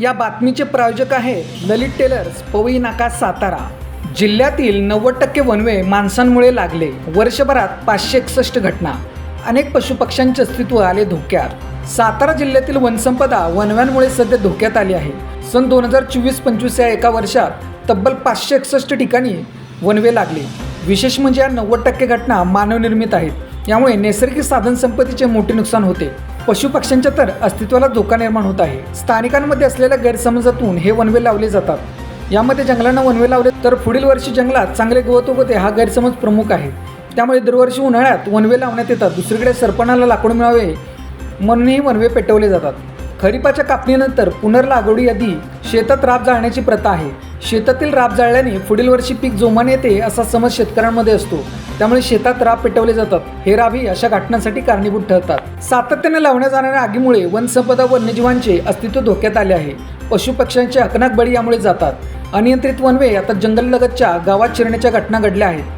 या बातमीचे प्रायोजक आहे ललित टेलर्स पवई नाका सातारा. जिल्ह्यातील नव्वद टक्के वनवे माणसांमुळे लागले. वर्षभरात पाचशे एकसष्ट घटना. अनेक पशुपक्ष्यांचे अस्तित्व आले धोक्यात. सातारा जिल्ह्यातील वनसंपदा वनव्यांमुळे सध्या धोक्यात आली आहे. सन दोन हजार चोवीस पंचवीस या एका वर्षात तब्बल पाचशे एकसष्ट ठिकाणी वनवे लागले. विशेष म्हणजे या नव्वद टक्के घटना मानवनिर्मित आहेत. यामुळे नैसर्गिक साधनसंपत्तीचे मोठे नुकसान होते. पशुपक्ष्यांच्या तर अस्तित्वाला धोका निर्माण होत आहे. स्थानिकांमध्ये असलेल्या गैरसमजातून हे वनवे लावले जातात. यामध्ये जंगलांना वनवे लावले तर पुढील वर्षी जंगलात चांगले गवत उगवते हा गैरसमज प्रमुख आहे. त्यामुळे दरवर्षी उन्हाळ्यात वनवे लावण्यात येतात. दुसरीकडे सरपणाला लाकूड मिळावे म्हणूनही वनवे पेटवले जातात. खरीपाच्या कापणीनंतर पुनर्लागवडी यादी शेतात राब जाळण्याची प्रथा आहे. शेतातील राब जाळल्याने पुढील वर्षी पीक जोमाने येते असा समज शेतकऱ्यांमध्ये असतो. त्यामुळे शेतात राब पेटवले जातात. हे राबही अशा घटनांसाठी कारणीभूत ठरतात. सातत्याने लावण्यात जाणाऱ्या आगीमुळे वनसंपदा वन्यजीवांचे अस्तित्व धोक्यात आले आहे. पशुपक्ष्यांचे अकनाक बळी यामुळे जातात. अनियंत्रित वनवे आता जंगललगतच्या गावात शिरण्याच्या घटना घडल्या आहेत.